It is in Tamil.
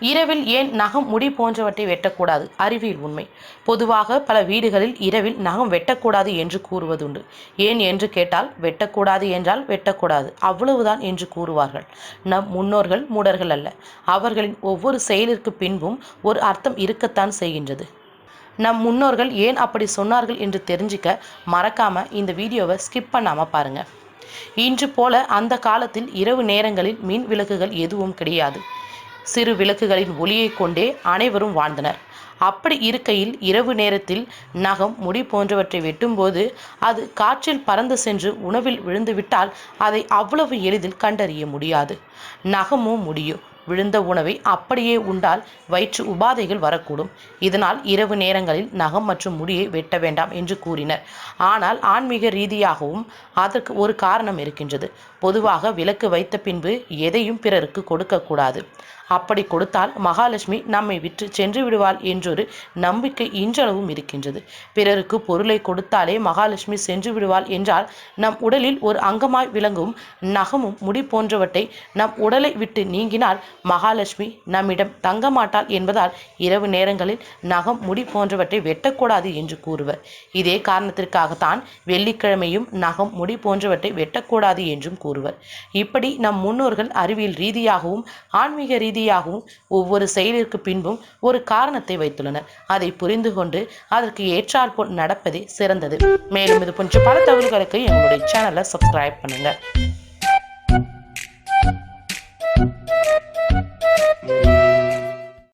இரவில் ஏன் நகம் முடி போன்றவற்றை வெட்டக்கூடாது? அறிவியல் உண்மை. பொதுவாக பல வீடுகளில் இரவில் நகம் வெட்டக்கூடாது என்று கூறுவதுண்டு. ஏன் என்று கேட்டால் வெட்டக்கூடாது என்றால் வெட்டக்கூடாது. அவ்வளவுதான் என்று கூறுவார்கள். நம் முன்னோர்கள் மூடர்கள் அல்ல. அவர்களின் ஒவ்வொரு செயலிற்கு பின்பும் ஒரு அர்த்தம் இருக்கத்தான் செய்கின்றது. நம் முன்னோர்கள் ஏன் அப்படி சொன்னார்கள் என்று தெரிஞ்சுக்க மறக்காம இந்த வீடியோவை ஸ்கிப் பண்ணாமல் பாருங்க. இன்று போல அந்த காலத்தில் இரவு நேரங்களில் மின் விளக்குகள் எதுவும் கிடையாது. சிறு விளக்குகளின் ஒளியைக் கொண்டே அனைவரும் வாழ்ந்தனர். அப்படி இருக்கையில் இரவு நேரத்தில் நகம் முடி போன்றவற்றை வெட்டும்போது அது காற்றில் பறந்து சென்று உணவில் விழுந்துவிட்டால் அதை அவ்வளவு எளிதில் கண்டறிய முடியாது. நகமும் முடியும் விழுந்த உணவை அப்படியே உண்டால் வயிற்று உபாதைகள் வரக்கூடும். இதனால் இரவு நேரங்களில் நகம் மற்றும் முடியை வெட்ட வேண்டாம் என்று கூறினர். ஆனால் ஆன்மீக ரீதியாகவும் அதற்கு ஒரு காரணம் இருக்கின்றது. பொதுவாக விளக்கு வைத்த பின்பு எதையும் பிறருக்கு கொடுக்கக்கூடாது அப்படி கொடுத்தால் மகாலட்சுமி நம்மை விற்று சென்று விடுவாள் என்றொரு நம்பிக்கை இன்றளவும் இருக்கின்றது. பிறருக்கு பொருளை கொடுத்தாலே மகாலட்சுமி சென்று விடுவாள் என்றால் நம் உடலில் ஒரு அங்கமாய் விளங்கும் நகமும் முடி போன்றவற்றை நம் உடலை விட்டு நீங்கினால் மகாலட்சுமி நம்மிடம் தங்க மாட்டாள் என்பதால் இரவு நேரங்களில் நகம் முடி போன்றவற்றை வெட்டக்கூடாது என்று கூறுவர். இதே காரணத்திற்காகத்தான் வெள்ளிக்கிழமையும் நகம் முடி போன்றவற்றை வெட்டக்கூடாது என்றும் கூறுவர். இப்படி நம் முன்னோர்கள் அறிவியல் ரீதியாகவும் ஆன்மீக ரீதியாகவும் ஒவ்வொரு செயலிற்கு பின்பும் ஒரு காரணத்தை வைத்துள்ளனர் அதை புரிந்து கொண்டு அதற்கு ஏற்றாற்போல் நடப்பதே சிறந்தது. மேலும் இது போன்ற பல தகவல்களுக்கு எங்களுடைய சேனலை சப்ஸ்கிரைப் பண்ணுங்க.